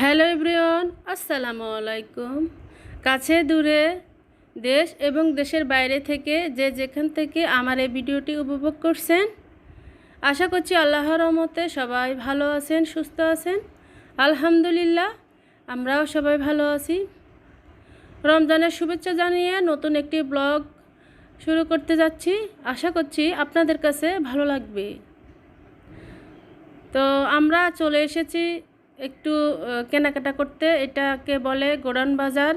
Hello everyone, আসসালামু আলাইকুম। কাছে দূরে দেশ এবং দেশের বাইরে থেকে যে যেখান থেকে আমার এই ভিডিওটি উপভোগ করছেন, আশা করছি আল্লাহর রহমতে সবাই ভালো আছেন, সুস্থ আছেন। আলহামদুলিল্লাহ, আমরাও সবাই ভালো আছি। রমজানের শুভেচ্ছা জানিয়ে নতুন একটি ব্লগ শুরু করতে যাচ্ছি। আশা করছি আপনাদের কাছে ভালো লাগবে। তো আমরা চলে এসেছি একটু কেনাকাটা করতে। এটাকে বলে গোডাউন বাজার।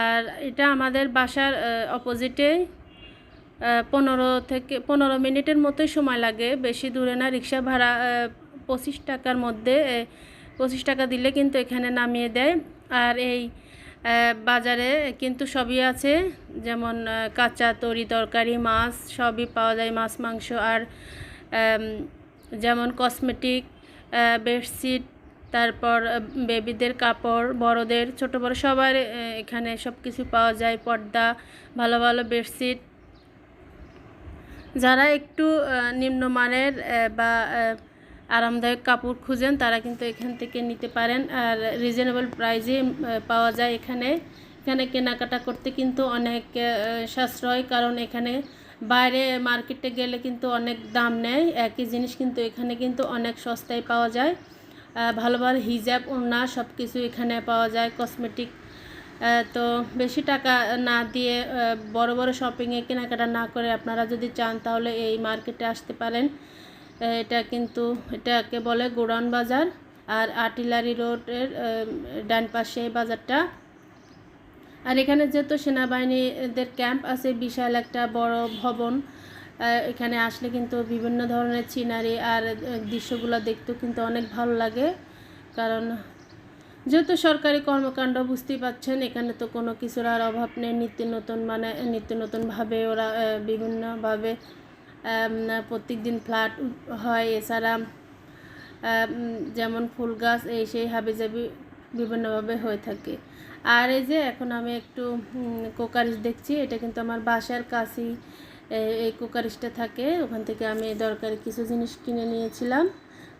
আর এটা আমাদের বাসার অপোজিটে পনেরো থেকে, পনেরো মিনিটের মতোই সময় লাগে। বেশি দূরে না, রিক্সা ভাড়া পঁচিশ টাকার মধ্যে পঁচিশ টাকা দিলে কিন্তু এখানে নামিয়ে দেয়। আর এই বাজারে কিন্তু সবই আছে। যেমন কাঁচা তরি তরকারি, মাছ, সবই পাওয়া যায়, মাছ, মাংস। আর যেমন কসমেটিক বেডশিট তারপর বেবিদের কাপড়, বড়দের, ছোট বড় সবার এখানে সব কিছু পাওয়া যায়, পর্দা, ভালো ভালো বেডশিট। যারা একটু নিম্নমানের বা আরামদায়ক কাপড় খুঁজেন, তারা কিন্তু এখান থেকে নিতে পারেন। আর রিজনেবল প্রাইজে পাওয়া যায় এখানে। এখানে কেনাকাটা করতে কিন্তু অনেক সাশ্রয়, কারণ এখানে বাইরে মার্কেটে গেলে কিন্তু অনেক দাম নেয়। একই জিনিস কিন্তু এখানে কিন্তু অনেক সস্তায় পাওয়া যায়। ভালো ভালো হিজাব, ওড়না সব কিছু এখানে পাওয়া যায় কসমেটিক তো বেশি টাকা না দিয়ে বড় বড় শপিংয়ে কেনাকাটা না করে আপনারা যদি চান তাহলে এই মার্কেটে আসতে পারেন। এটা কিন্তু, এটাকে বলে গোডাউন বাজার আর আর্টিলারি রোডের ডান পাশে এই বাজারটা। আর এখানে যেহেতু সেনাবাহিনীদের ক্যাম্প আছে, বিশাল একটা বড় ভবন এখানে আসলে কিন্তু বিভিন্ন ধরনের সিনারি আর দৃশ্যগুলো দেখতেও কিন্তু অনেক ভালো লাগে। কারণ যেহেতু সরকারি কর্মকাণ্ড বুঝতেই পাচ্ছেন, এখানে তো কোনো কিছুর আর অভাব নেই। নিত্য নতুন মানে নিত্য নতুনভাবে ওরা বিভিন্নভাবে প্রত্যেক দিন ফ্ল্যাট হয়। এছাড়া যেমন ফুল গাছ, এই সেই হাবিজাবি বিভিন্নভাবে হয়ে থাকে। আর এই যে, এখন আমি একটু কোকারিস দেখছি। এটা কিন্তু আমার বাসার কাছেই। এই কোকারিসটা থাকে, ওখান থেকে আমি দরকারি কিছু জিনিস কিনে নিয়েছিলাম।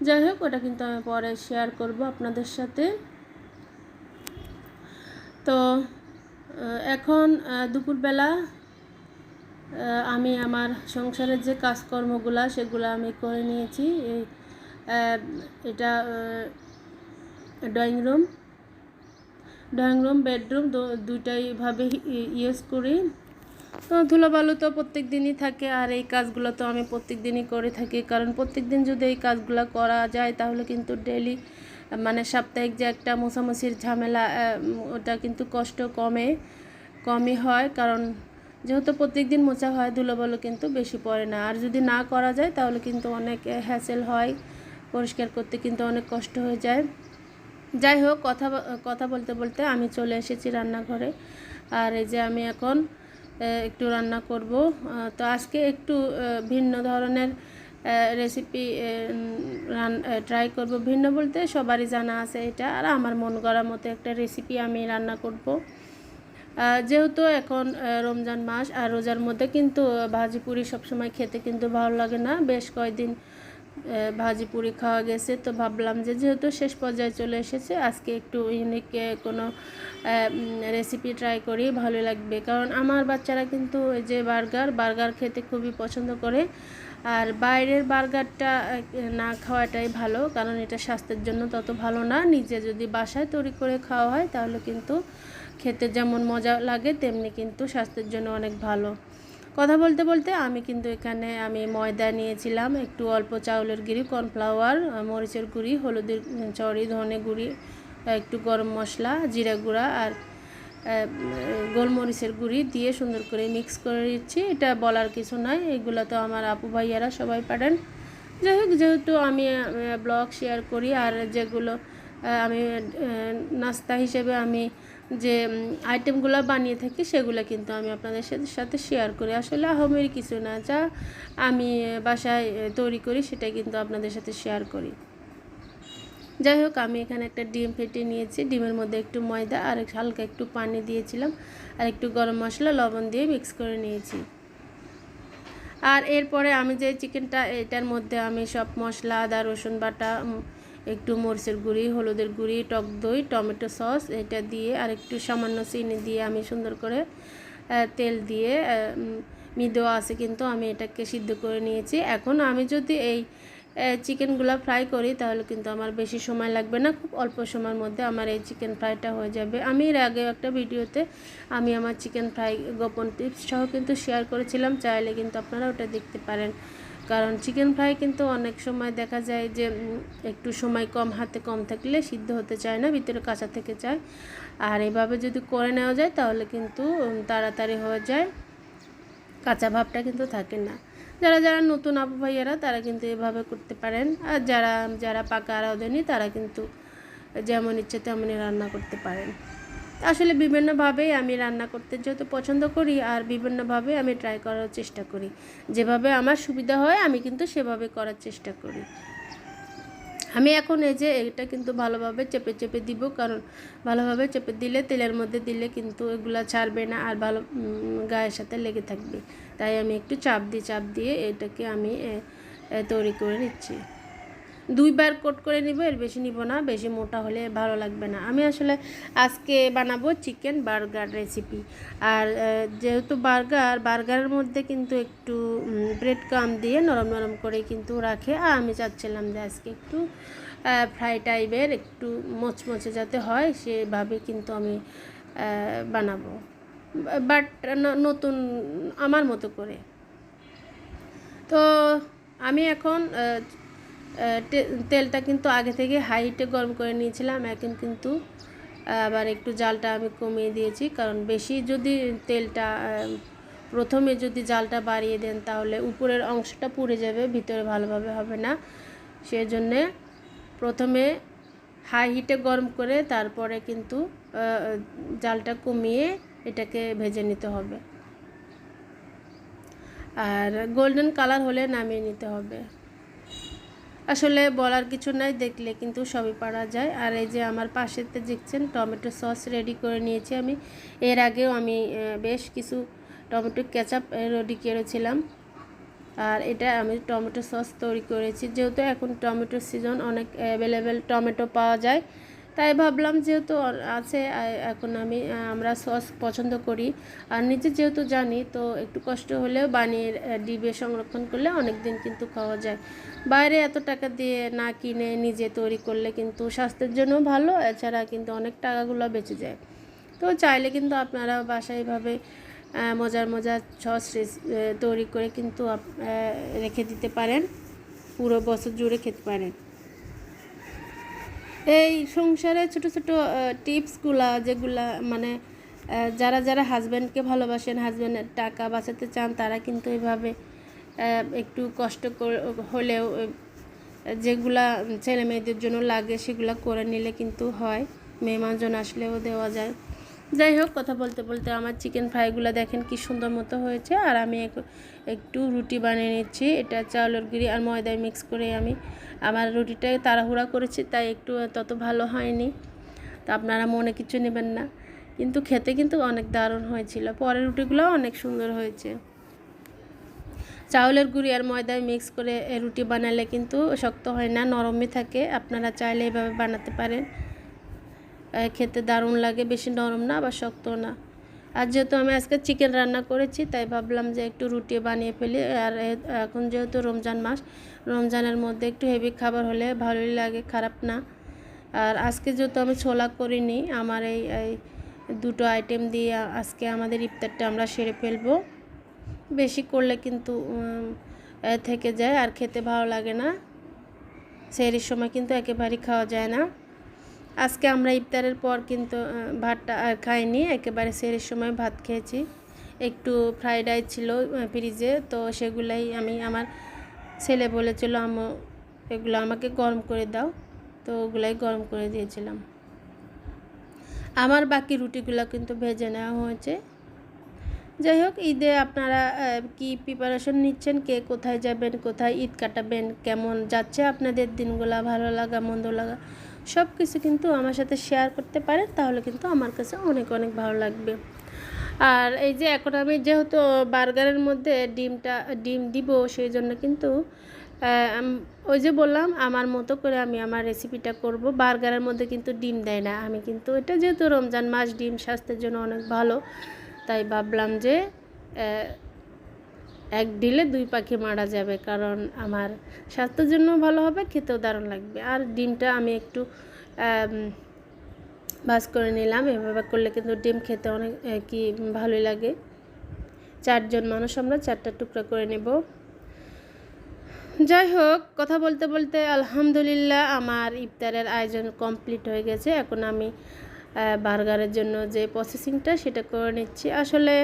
যাই হোক, ওটা কিন্তু আমি পরে শেয়ার করব আপনাদের সাথে। তো, এখন দুপুরবেলা আমি আমার সংসারের যে কাজকর্মগুলা, সেগুলো আমি করে নিয়েছি। এই এটা drawing room drawing room bedroom দুইটাই ভাবে ইউজ করি। তো ধুলোবালু তো প্রত্যেক দিনই থাকে আর এই কাজগুলো তো আমি প্রত্যেক দিনই করে থাকি। কারণ প্রত্যেক দিন যদি এই কাজগুলো করা যায়, তাহলে কিন্তু ডেলি মানে সাপ্তাহিক যে একটা মোছামুছির ঝামেলা ওটা কিন্তু কষ্ট কমে, কমই হয়। কারণ যেহেতু প্রত্যেক দিন মোছা হয়, ধুলোবালু কিন্তু বেশি পড়ে না। আর যদি না করা যায়, তাহলে কিন্তু অনেক হ্যাসেল হয়। পরিষ্কার করতে কিন্তু অনেক কষ্ট হয়ে যায়। যাই হোক, কথা কথা বলতে বলতে আমি চলে এসেছি রান্নাঘরে। আর এই যে আমি এখন একটু রান্না করব। তো আজকে একটু ভিন্ন ধরনের রেসিপি রান ট্রাই করব। ভিন্ন বলতে সবারই জানা আছে এটা। আর আমার মন করার মতো একটা রেসিপি আমি রান্না করব। যেহেতু এখন রমজান মাস, আর রোজার মধ্যে কিন্তু ভাজি পুরি সবসময় খেতে কিন্তু ভালো লাগে না। বেশ কয়েকদিন ভাজি পুরি খাওয়া গেছে। তো ভাবলাম যে যেহেতু শেষ পর্যায়ে চলে এসেছে, আজকে একটু ইউনিক কোনো রেসিপি ট্রাই করি, ভালো লাগবে। কারণ আমার বাচ্চারা কিন্তু এই যে বার্গার বার্গার খেতে খুবই পছন্দ করে। আর বাইরের বার্গারটা না খাওয়াটাই ভালো, কারণ এটা স্বাস্থ্যের জন্য তত ভালো না। নিজে যদি বাসায় তৈরি করে খাওয়া হয়, তাহলে কিন্তু খেতে যেমন মজা লাগে, তেমনি কিন্তু স্বাস্থ্যের জন্য অনেক ভালো। কথা বলতে বলতে আমি কিন্তু এখানে আমি ময়দা নিয়েছিলাম, একটু অল্প চাউলের গুঁড়ি, কর্নফ্লাওয়ার, মরিচের গুঁড়ি, হলুদের চড়ি, ধনে গুঁড়ি, একটু গরম মশলা, জিরা গুঁড়া আর গোলমরিচের গুঁড়ি দিয়ে সুন্দর করে মিক্স করে দিচ্ছি এটা বলার কিছু নয় এগুলো তো আমার আপু ভাইয়ারা সবাই পারেন। যাই হোক, যেহেতু আমি ব্লগ শেয়ার করি আর যেগুলো আমি নাস্তা হিসেবে আমি যে আইটেমগুলো বানিয়ে থাকি, সেগুলো কিন্তু আমি আপনাদের সাথে সাথে শেয়ার করি। আসলে আহমের কিছু না, যা আমি বাসায় তৈরি করি, সেটা কিন্তু আপনাদের সাথে শেয়ার করি। যাই হোক, আমি এখানে একটা ডিম ফেটে নিয়েছি। ডিমের মধ্যে একটু ময়দা আর হালকা একটু পানি দিয়েছিলাম আর একটু গরম মশলা, লবণ দিয়ে মিক্স করে নিয়েছি। আর এরপরে আমি যে চিকেনটা এটার মধ্যে আমি সব মশলা, আদা, রসুন বাটা একটু মরিচের গুঁড়ি, হলুদের গুঁড়ি, টক দই, টমেটো সস, এটা দিয়ে আর একটু সামান্য চিনি দিয়ে আমি সুন্দর করে তেল দিয়ে মৃদু আছে কিন্তু আমি এটাকে সিদ্ধ করে নিয়েছি। এখন আমি যদি এই চিকেনগুলো ফ্রাই করি তাহলে কিন্তু আমার বেশি সময় লাগবে না, খুব অল্প সময়ের মধ্যে আমার এই চিকেন ফ্রাইটা হয়ে যাবে। আমি এর আগে একটা ভিডিওতে আমি আমার চিকেন ফ্রাই গোপন টিপস সহ কিন্তু শেয়ার করেছিলাম, চাইলে কিন্তু আপনারা ওটা দেখতে পারেন। কারণ চিকেন ফ্রাই কিন্তু অনেক সময় দেখা যায় যে একটু সময় কম, হাতে কম থাকলে সিদ্ধ হতে চায় না, ভিতরে কাঁচা থেকে চায় আর এভাবে যদি করে নেওয়া যায়, তাহলে কিন্তু তাড়াতাড়ি হয়ে যায়। কাঁচা ভাবটা কিন্তু থাকে না। যারা যারা নতুন আপু ভাইয়ারা, তারা কিন্তু এভাবে করতে পারেন। আর যারা যারা পাকা আরাধনী তারা কিন্তু যেমন ইচ্ছে তেমনই রান্না করতে পারেন। আসলে বিভিন্নভাবেই আমি রান্না করতে যেহেতু পছন্দ করি আর বিভিন্নভাবে আমি ট্রাই করার চেষ্টা করি। যেভাবে আমার সুবিধা হয়, আমি কিন্তু সেভাবে করার চেষ্টা করি। আমি এখন এই যে এটা কিন্তু ভালোভাবে চেপে চেপে দিব, কারণ ভালোভাবে চেপে দিলে তেলের মধ্যে দিলে কিন্তু এগুলা ছাড়বে না আর ভালো গায়ের সাথে লেগে থাকবে। তাই আমি একটু চাপ দিয়ে চাপ দিয়ে এটাকে আমি তৈরি করে নিচ্ছি। দুইবার কোট করে নিব, এর বেশি নিব না, বেশি মোটা হলে ভালো লাগবে না। আমি আসলে আজকে বানাবো চিকেন বার্গার রেসিপি। আর যেহেতু বার্গার, বার্গারের মধ্যে কিন্তু একটু ব্রেড কাম দিয়ে নরম নরম করে কিন্তু রাখে। আর আমি চাচ্ছিলাম যে আজকে একটু ফ্রাই টাইপের, একটু মচমচে যাতে হয়, সেভাবে কিন্তু আমি বানাবো। বাট নতুন আমার মতো করে। তো আমি এখন তেলটা কিন্তু আগে থেকে হাইটে গরম করে নিয়েছিলাম, এখন কিন্তু, আবার একটু জালটা আমি কমিয়ে দিয়েছি, কারণ বেশি যদি তেলটা প্রথমে যদি জালটা বাড়িয়ে দেন তাহলে উপরের অংশটা পুড়ে যাবে, ভিতরে ভালোভাবে হবে না। সেজন্যে প্রথমে হাই হিটে গরম করে তারপরে কিন্তু জালটা কমিয়ে এটাকে ভেজে নিতে হবে। আর গোল্ডেন কালার হলে নামিয়ে নিতে হবে। আসলে বলার কিছু নাই, দেখলে কিন্তু সবই পারা যায়। আর এই যে আমার পাশেতে দেখছেন, টমেটো সস রেডি করে নিয়েছি আমি। এর আগেও আমি বেশ কিছু টমেটো কেচাপ রেডি করেছিলাম। আর এটা আমি টমেটো সস তৈরি করেছি। যেহেতু এখন টমেটো সিজন অনেক অ্যাভেলেবেল টমেটো পাওয়া যায়। তাই ভাবলাম যেহেতু আছে এখন আমি আমরা সস পছন্দ করি। আর নিজে যেহেতু জানি, তো একটু কষ্ট হলেও বানিয়ে ডিবে সংরক্ষণ করলে অনেক দিন কিন্তু খাওয়া যায়। বাইরে এত টাকা দিয়ে না কিনে নিজে তৈরি করলে কিন্তু স্বাস্থ্যের জন্য ভালো, এছাড়া কিন্তু অনেক টাকাগুলো বেঁচে যায়। তো চাইলে কিন্তু আপনারা বাসায় এভাবে মজার মজার সস তৈরি করে কিন্তু রেখে দিতে পারেন। পুরো বছর জুড়ে খেতে পারেন। এই সংসারে ছোট ছোট টিপসগুলা যেগুলা মানে যারা যারা হাজব্যান্ডকে ভালোবাসেন হাজব্যান্ডের টাকা বাঁচাতে চান, তারা কিন্তু এভাবে একটু কষ্ট হলেও যেগুলা ছেলে মেয়েদের জন্য লাগে সেগুলা করে নিলে কিন্তু হয়। মেহমানজন আসলেও দেওয়া যায়। যাই হোক, কথা বলতে বলতে আমার চিকেন ফ্রাইগুলো দেখেন কি সুন্দর মতো হয়েছে। আর আমি এক- একটু রুটি বানিয়ে নিচ্ছি। এটা চাউলের গুঁড়ি আর ময়দায় মিক্স করে আমি আমার রুটিটা তাড়াহুড়া করেছি, তাই একটু তত ভালো হয়নি। তা আপনারা মনে কিছু নেবেন না। কিন্তু খেতে কিন্তু অনেক দারুণ হয়েছিল। পরের রুটিগুলো অনেক সুন্দর হয়েছে। চাউলের গুঁড়ি আর ময়দায় মিক্স করে রুটি বানালে কিন্তু শক্ত হয় না, নরমই থাকে। আপনারা চাইলে এভাবে বানাতে পারেন। খেতে দারুণ লাগে, বেশি নরম না বা শক্ত না। আর যেহেতু আমি আজকে চিকেন রান্না করেছি, তাই ভাবলাম যে একটু রুটি বানিয়ে ফেলি। আর এখন যেহেতু রমজান মাস, রমজানের মধ্যে একটু হেভি খাবার হলে ভালোই লাগে, খারাপ না। আর আজকে যেহেতু আমি ছোলা করিনি, আমার এই এই দুটো আইটেম দিয়ে আজকে আমাদের ইফতারটা আমরা সেরে ফেলব। বেশি করলে কিন্তু থেকে যায়, আর খেতে ভালো লাগে না। সেরির সময় কিন্তু একেবারেই খাওয়া যায় না। আজকে আমরা ইফতারের পর কিন্তু ভাতটা আর খাইনি। একেবারে সেরির সময় ভাত খেয়েছি। একটু ফ্রাইড রাইস ছিল ফ্রিজে তো সেগুলাই আমি আমার ছেলে বলেছিল আমো এগুলো আমাকে গরম করে দাও। তো ওগুলাই গরম করে দিয়েছিলাম। আমার বাকি রুটিগুলো কিন্তু ভেজে নেওয়া হয়েছে। যাই হোক, ঈদে আপনারা কি প্রিপারেশন নিচ্ছেন, কে কোথায় যাবেন, কোথায় ঈদ কাটাবেন, কেমন যাচ্ছে আপনাদের দিনগুলো, ভালো লাগা, মন্দ লাগা সব কিছু কিন্তু আমার সাথে শেয়ার করতে পারেন, তাহলে কিন্তু আমার কাছে অনেক অনেক ভালো লাগবে। আর এই যে এখন আমি যেহেতু বার্গারের মধ্যে ডিমটা, ডিম দিব, সেই জন্য কিন্তু ওই যে বললাম, আমার মতো করে আমি আমার রেসিপিটা করব। বার্গারের মধ্যে কিন্তু ডিম দেয় না। আমি কিন্তু এটা যেহেতু রমজান মাস, ডিম স্বাস্থ্যের জন্য অনেক ভালো। তাই ভাবলাম যে এক ডিলে দুই পাখি মারা যাবে, কারণ আমার স্বাস্থ্যের জন্য ভালো হবে, খেতেও দারুণ লাগবে। আর ডিমটা আমি একটু ভাজ করে নিলাম। এভাবে করলে কিন্তু ডিম খেতে অনেক কি ভালোই লাগে। চারজন মানুষ আমরা চারটা টুকরা করে নেব। যাই হোক, কথা বলতে বলতে আলহামদুলিল্লাহ আমার ইফতারের আয়োজন কমপ্লিট হয়ে গেছে। এখন আমি বার্গারের জন্য যে প্রসেসিংটা সেটা করে নিচ্ছি। আসলে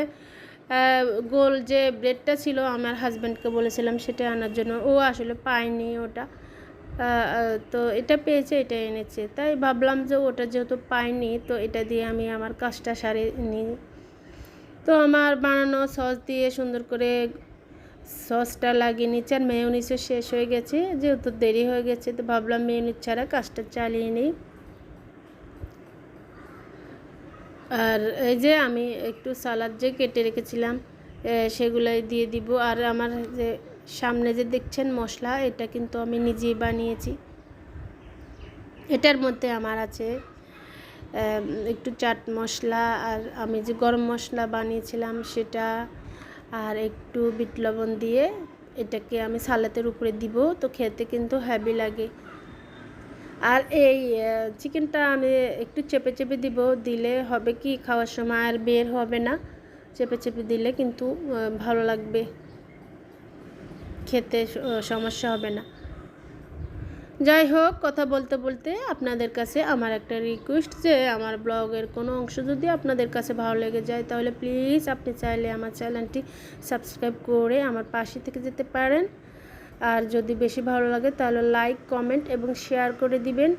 গোল যে ব্রেডটা ছিল, আমার হাজব্যান্ডকে বলেছিলাম সেটা আনার জন্য। ও আসলে পায়নি ওটা। তো এটা পেয়েছে, এটা এনেছে। তাই ভাবলাম যে ওটা যেহেতু পাইনি তো এটা দিয়ে আমি আমার কাজটা সারিয়ে নিই। তো আমার বানানো সস দিয়ে সুন্দর করে সসটা লাগিয়ে নিচ্ছে আর মেয়নিসও শেষ হয়ে গেছে, যেহেতু দেরি হয়ে গেছে, তো ভাবলাম মেয়নিস ছাড়া কাজটা চালিয়ে নিই। আর এই যে আমি একটু সালাদ যে কেটে রেখেছিলাম সেগুলাই দিয়ে দিব। আর আমার যে সামনে যে দেখছেন মশলা, এটা কিন্তু আমি নিজেই বানিয়েছি। এটার মধ্যে আমার আছে একটু চাট মশলা আর আমি যে গরম মশলা বানিয়েছিলাম সেটা আর একটু বিট লবণ দিয়ে এটাকে আমি সালাতের উপরে দিব। তো খেতে কিন্তু হ্যাভি লাগে। আর এই চিকেনটা আমি একটু চেপে চেপে দিব, দিলে হবে কি খাওয়ার সময় আর বের হবে না। চেপে চেপে দিলে কিন্তু ভালো লাগবে। খেতে সমস্যা হবে না। যাই হোক, কথা বলতে বলতে আপনাদের কাছে আমার একটা রিকোয়েস্ট যে, আমার ব্লগের কোনো অংশ যদি আপনাদের কাছে ভালো লেগে যায়, তাহলে প্লিজ আপনি চাইলে আমার চ্যানেলটি সাবস্ক্রাইব করে আমার পাশে থেকে যেতে পারেন। আর যদি বেশি ভালো লাগে তাহলে লাইক কমেন্ট এবং শেয়ার করে দিবেন।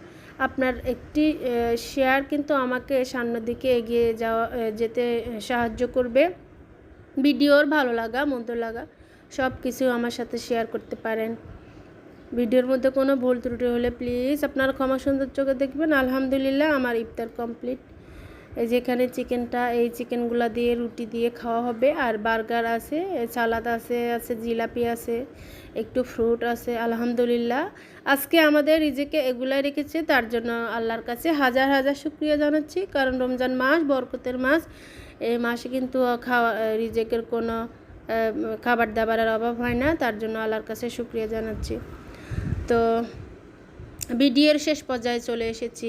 আপনার একটি শেয়ার কিন্তু আমাকে সামনের দিকে এগিয়ে যাওয়া যেতে সাহায্য করবে। ভিডিওর ভালো লাগা, মন্দ লাগা, সব কিছু আমার সাথে শেয়ার করতে পারেন। ভিডিওর মধ্যে কোনো ভুল ত্রুটি হলে প্লিজ আপনারা ক্ষমা সুন্দর চোখে দেখবেন। আলহামদুলিল্লাহ, আমার ইফতার কমপ্লিট যেখানে চিকেনটা, এই চিকেনগুলা দিয়ে রুটি দিয়ে খাওয়া হবে। আর বার্গার আছে, সালাদ আছে আছে জিলাপি আছে, একটু ফ্রুট আছে, আলহামদুলিল্লাহ। আজকে আমাদের রিজেকে এগুলাই রেখেছে, তার জন্য আল্লাহর কাছে হাজার হাজার শুক্রিয়া জানাচ্ছি। কারণ রমজান মাস, বরকতের মাস, এই মাসে কিন্তু খাওয়া, রিজেকের কোনো খাবার দাবারের অভাব হয় না, তার জন্য আল্লাহর কাছে শুক্রিয়া জানাচ্ছি। তো, ভিডিওর শেষ পর্যায়ে চলে এসেছি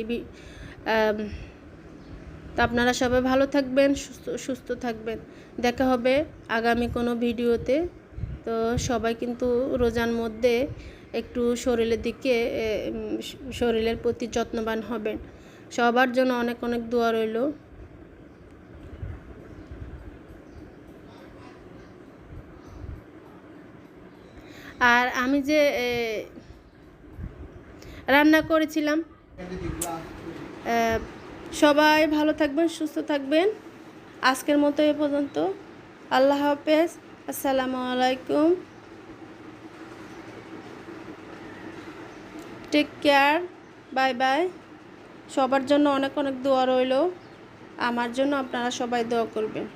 তো আপনারা সবাই ভালো থাকবেন, সুস্থ সুস্থ থাকবেন। দেখা হবে আগামী কোনো ভিডিওতে। তো সবাই কিন্তু রোজার মধ্যে একটু শরীরের দিকে শরীরের প্রতি যত্নবান হবেন। সবার জন্য অনেক অনেক দোয়া রইল। আর আমি যে রান্না করেছিলাম সবাই ভালো থাকবেন, সুস্থ থাকবেন। আজকের মতো এ পর্যন্ত। আল্লাহ হাফেজ। আসসালামু আলাইকুম। টেক কেয়ার বাই বাই সবার জন্য অনেক অনেক দোয়া রইল। আমার জন্য আপনারা সবাই দোয়া করবেন।